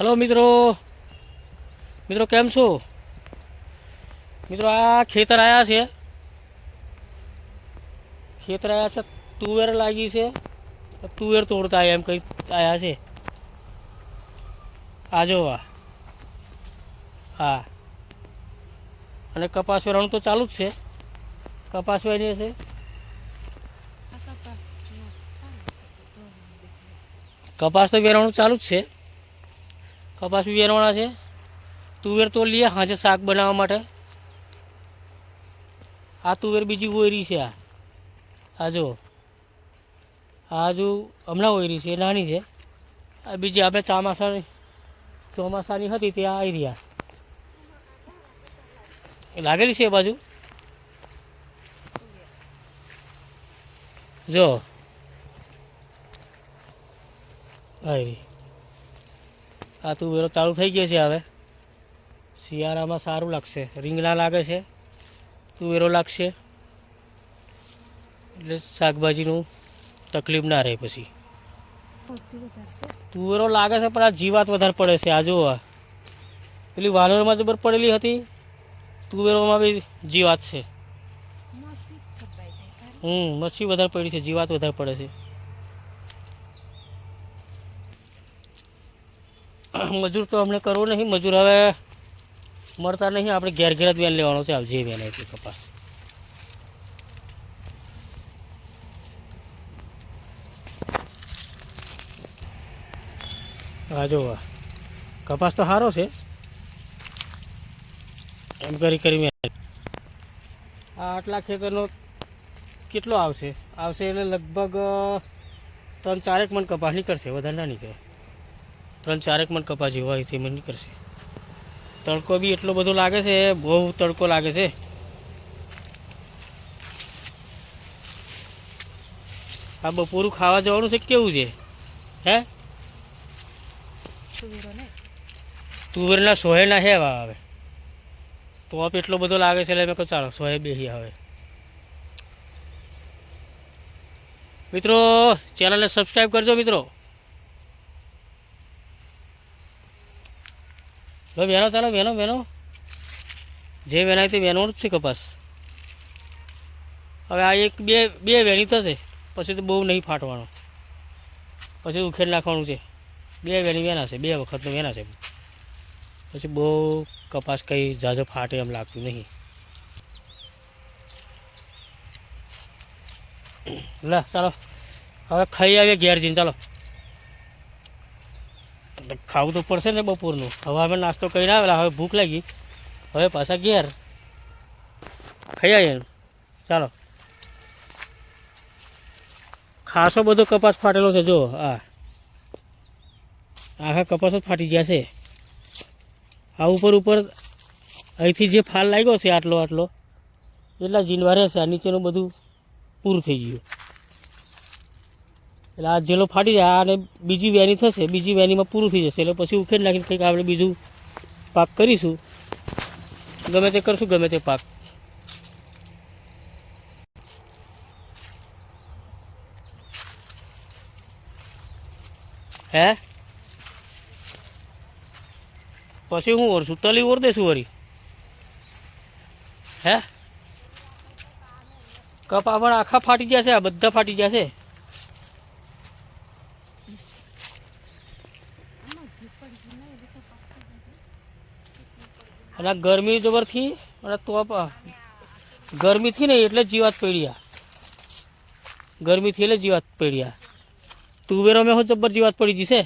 Hello મિત્રો. મિત્રો કેમ છો? મિત્રો આ ખેતર આવ્યા છે. ખેતર આવ્યા છે તુવેર લાગી છે. તુવેર તોડતા એમ કંઈ આવ્યા છે. આ જો આ. હા. અને કપાસ વેરાણું તો ચાલુ જ છે. કપાસ વેરી છે. કપાસ તો વેરાણું ચાલુ જ છે. કપાસ વેરવાના છે. તુવેર તો લઈએ હાજે શાક બનાવવા માટે. આ તુવેર બીજી ઓયરી છે આ. આ જો આ હજુ હમણાં ઓયરી છે નાની છે. આ બીજી આપણે ચોમાસાની ચોમાસાની હતી તે આ રહ્યા લાગેલી છે બાજુ? જો આવી આ તુવેરો ચાલુ થઈ ગયો છે હવે. શિયાળામાં સારું લાગશે. રીંગણા લાગે છે. તુવેરો લાગશે. એટલે શાકભાજીનું તકલીફ ના રહે પછી. તુવેરો લાગે છે પણ આ જીવાત વધારે પડે છે. આ આ. પેલી વાનરમાં જબર પડેલી હતી. તુવેરોમાં બી જીવાત છે. હમ મચ્છી વધારે પડી છે. જીવાત વધારે પડે છે. મજૂર તો અમને કરવો નહીં, મજૂર હવે મળતા નહીં, આપણે ઘેર ઘેર જ વેન લેવાનો છે, આવજે વેન હતી કપાસ. હા જો કપાસ તો સારો છે. એમ કરી કરી મેં આ આટલા ખેતરનો કેટલો આવશે? આવશે એટલે લગભગ ત્રણ ચારેક મણ કપાસ નીકળશે, વધારે ના નીકળે. ત્રણ ચારેક મણ કપા જેવા હોય મને નીકળશે. તડકો બી એટલો બધો લાગે છે, બહુ તડકો લાગે છે. આ બપોરું ખાવા જવાનું છે કેવું છે? હે? તુવેરના સોહેના હે વા આવે. ટોપ એટલો બધો લાગે છે, એટલે મેં કહું ચાલો સોહે બેસી આવે મિત્રો, ચેનલને સબસ્ક્રાઈબ કરજો મિત્રો. લો બેનો ચાલો વેનો વેનો જે વેનાય તે વેનવાનું જ છે કપાસ. હવે આ એક બે બે વેણી થશે, પછી તો બહુ નહીં ફાટવાનો. પછી ઉખેડ નાખવાનું છે. બે વેણી વેનાશે બે વખતનું વેનાશે પછી બહુ કપાસ કંઈ ઝાઝો ફાટે એમ લાગતું નહીં. લે, ચાલો. હવે ખાઈ આવીએ ઘેર જઈને, ચાલો. તો ખાવું તો પડશે ને બપોરનું. હવે અમે નાસ્તો કરીને આવેલા, હવે ભૂખ લાગી. હવે પાછા ઘેર. ખાઈ આવીએ. ચાલો. ખાસો બધો કપાસ ફાટેલો છે, જો, આ. આખા કપાસ જ ફાટી ગયા છે. આ ઉપર ઉપર અહીંથી જે ફાલ લાગ્યો છે, આટલો આટલો, એટલા જીલવા રહેશે, આ નીચેનું બધું પૂરું થઈ ગયું. એટલે આ જેલો ફાટી જાય અને બીજી વેની થશે, બીજી વેનીમાં પૂરું થઈ જશે. એટલે પછી ઉખેડ નાખીને કંઈક આપણે બીજું પાક કરીશું. ગમે તે કરશું, ગમે તે પાક. હે? પછી હું ઓરશું તલી ઓર દેશું વરી? હે? કપા પણ આખા ફાટી છે, આ બધા ફાટી ગયા અને આ ગરમી જબરથી અને તોપ ગરમીથી ને એટલે જીવાત પડ્યા ગરમીથી એટલે જીવાત પડ્યા તુવેરો મેં હું જબર જીવાત પડી જશે